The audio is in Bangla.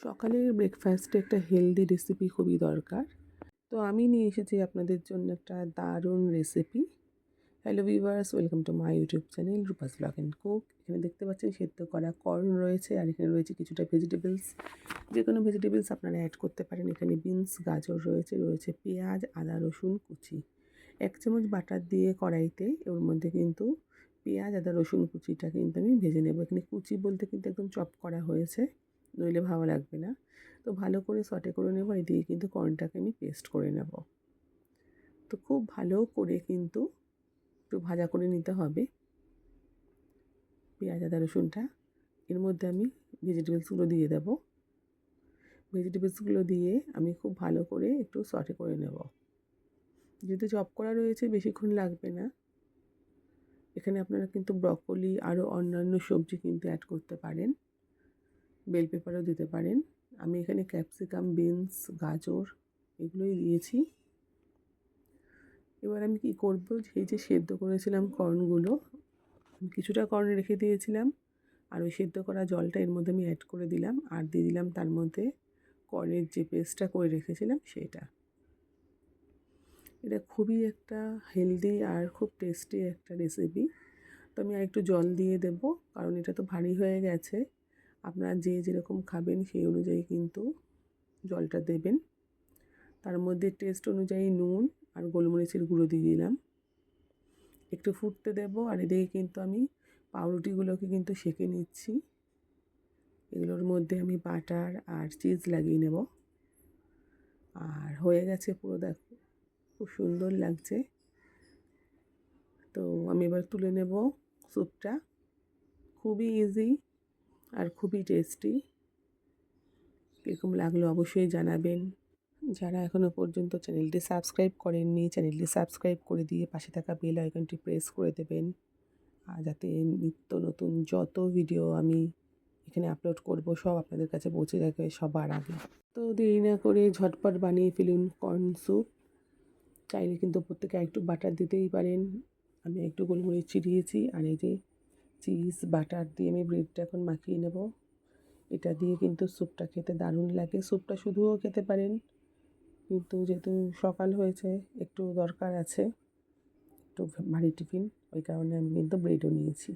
সকালের ব্রেকফাস্টে একটা হেলদি রেসিপি খুবই দরকার। তো আমি নিয়ে এসেছি আপনাদের জন্য একটা দারুণ recipe hello viewers welcome to my YouTube channel Rupa's blog and cook এখানে দেখতে পাচ্ছেন সেদ্ধ করা কর্ন রয়েছে আর এখানে রয়েছে কিছুটা ভেজিটেবলস যে কোনো ভেজিটেবলস আপনারা অ্যাড করতে পারেন। এখানে বিনস গাজর রয়েছে রয়েছে পেঁয়াজ, আদা, রসুন, কুচি। এক চামচ বাটার দিয়ে কড়াইতে ওর মধ্যে কিন্তু পেঁয়াজ, আদা, রসুন, কুচিটা কিন্তু আমি ভেজে নেব। এখানে কুচি বলতে কিন্তু একদম চপ করা হয়েছে। নইলে ভালো লাগবে না। তো ভালো করে সটে করে নেব এদিকে কিন্তু কর্নটাকে আমি পেস্ট করে নেব। তো খুব ভালো করে কিন্তু একটু ভাজা করে নিতে হবে। পেঁয়াজ, আদা, রসুনটা, এর মধ্যে আমি ভেজিটেবলসগুলো দিয়ে দেব। ভেজিটেবলসগুলো দিয়ে আমি খুব ভালো করে একটু সটে করে নেব। যেহেতু চপ করা রয়েছে, বেশিক্ষণ লাগবে না। এখানে আপনারা কিন্তু ব্রকলি আরও অন্যান্য সবজি কিন্তু অ্যাড করতে পারেন। বেল পেপারও দিতে পারেন। আমি এখানে ক্যাপসিকাম বিনস গাজর এগুলোই দিয়েছি। এবার আমি কি করব? সেই যে সেদ্ধ করেছিলাম কর্নগুলো কিছুটা কর্ন রেখে দিয়েছিলাম। আর ওই সেদ্ধ করা জলটা এর মধ্যে আমি অ্যাড করে দিলাম। আর দিয়ে দিলাম তার মধ্যে কর্নের যে পেস্টটা করে রেখেছিলাম সেটা। এটা খুবই একটা হেলদি আর খুব টেস্টি একটা রেসিপি তো আমি আর একটু জল দিয়ে দেব, কারণ এটা তো ভারী হয়ে গেছে। আপনারা যে যেরকম খাবেন সেই অনুযায়ী কিন্তু জলটা দেবেন। তার মধ্যে টেস্ট অনুযায়ী নুন আর গোলমরিচের গুঁড়ো দিয়ে দিলাম। একটু ফুটতে দেব আর এদিকে কিন্তু আমি পাউরুটিগুলোকে কিন্তু সেঁকে নিচ্ছি। এগুলোর মধ্যে আমি বাটার আর চিজ লাগিয়ে নেব। আর হয়ে গেছে পুরো দেখো, খুব সুন্দর লাগছে। তো আমি এবার তুলে নেব স্যুপটা। খুবই ইজি আর খুবই টেস্টি। কীরকম লাগল অবশ্যই জানাবেন। যারা এখনও পর্যন্ত চ্যানেলটি সাবস্ক্রাইব করেননি, চ্যানেলটি সাবস্ক্রাইব করে দিয়ে পাশে থাকা বেল আইকনটি প্রেস করে দেবেন। আর যাতে নিত্য নতুন যত ভিডিও আমি এখানে আপলোড করব, সব আপনাদের কাছে পৌঁছে যাবে সবার আগে। তো দেরি না করে ঝটপট বানিয়ে ফেলুন কর্ন স্যুপ। চাইলে কিন্তু প্রত্যেকে একটু বাটার দিতেই পারেন। আমি একটু গোলমরিচ চিরিয়েছি আর এই যে চিজ, বাটার দিয়ে আমি ব্রেডটা এখন মাখিয়ে নেব। এটা দিয়ে কিন্তু স্যুপটা খেতে দারুণ লাগে। স্যুপটা শুধুও খেতে পারেন, কিন্তু যেহেতু সকাল হয়েছে, একটু দরকার আছে, একটু ভারী টিফিন, ওই কারণে আমি কিন্তু ব্রেডও নিয়েছি।